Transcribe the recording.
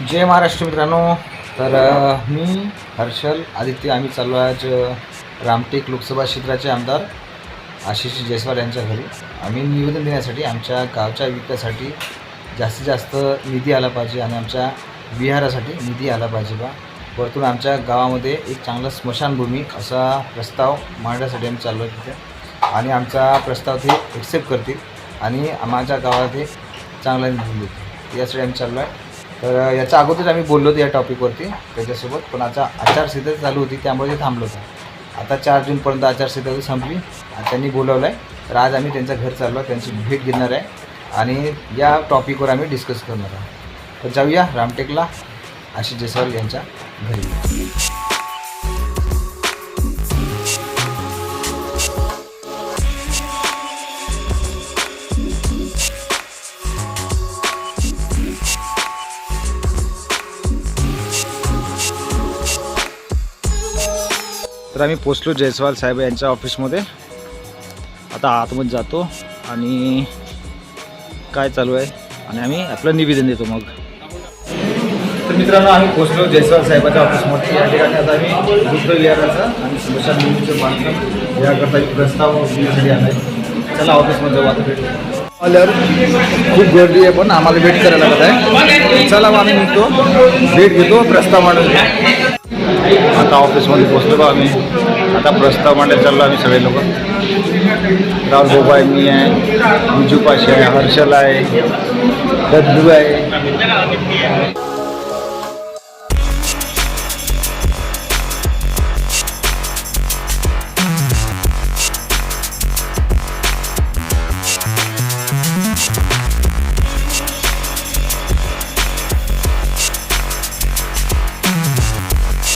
जय महाराष्ट्र मित्रांनो. तर मी हर्षल आदित्य आम्ही चाललो आज रामटेक लोकसभा क्षेत्राचे आमदार आशिष जयस्वाल यांच्या घरी. आम्ही निवेदन देण्यासाठी आमच्या गावच्या विकासासाठी जास्तीत जास्त निधी आला पाहिजे आणि आमच्या विहारासाठी निधी आला पाहिजे बा. वरतून आमच्या गावामध्ये एक चांगला स्मशानभूमी असा प्रस्ताव मांडण्यासाठी आम्ही चाललो आहे तिथे. आणि आमचा प्रस्ताव ते एक्सेप्ट करतील आणि माझ्या गावात ते चांगला निधी देतील. यासाठी आम्ही चाललो आहे. तर याच्या अगोदर आम्ही बोललो होतो या टॉपिकवरती त्याच्यासोबत. पण आता आचारसंहिता चालू होती त्यामुळे ते थांबलो होतं. आता चार जूनपर्यंत आचारसंहिता संपली. आणि त्यांनी बोलवलं आहे तर आज आम्ही त्यांच्या घर चाललो त्यांची भेट घेणार आहे. आणि या टॉपिकवर आम्ही डिस्कस करणार आहोत. तर जाऊया रामटेकला आशिष जयस्वाल यांच्या घरी. तर आम्ही पोचलो जयस्वाल साहेब यांच्या ऑफिसमध्ये. आता आतमध्ये जातो आणि काय चालू आहे? आणि आम्ही आपलं निवेदन देतो मग. तर मित्रांनो आम्ही पोचलो जयस्वाल साहेबाच्या ऑफिसमध्ये. या ठिकाणी आता आम्ही दुसरं विहाराचं आणि स्मशानभूमीचं बांधकाम याकरता एक प्रस्ताव देण्यासाठी आला आहे चला ऑफिसमध्ये जाऊ आता. भेटू आल्यावर खूप गर्दी आहे पण आम्हाला वेट करायला लागत आहे. चला मग आम्ही निघतो. भेट घेतो प्रस्ताव मांडून आता ऑफिसमध्ये पोचलो बा आम्ही. आता प्रस्ताव मांडायला चाललो आम्ही सगळे लोक. राहुल गोबा आहे मी आहे विजू आहे हर्षल आहे दद्दू आहे.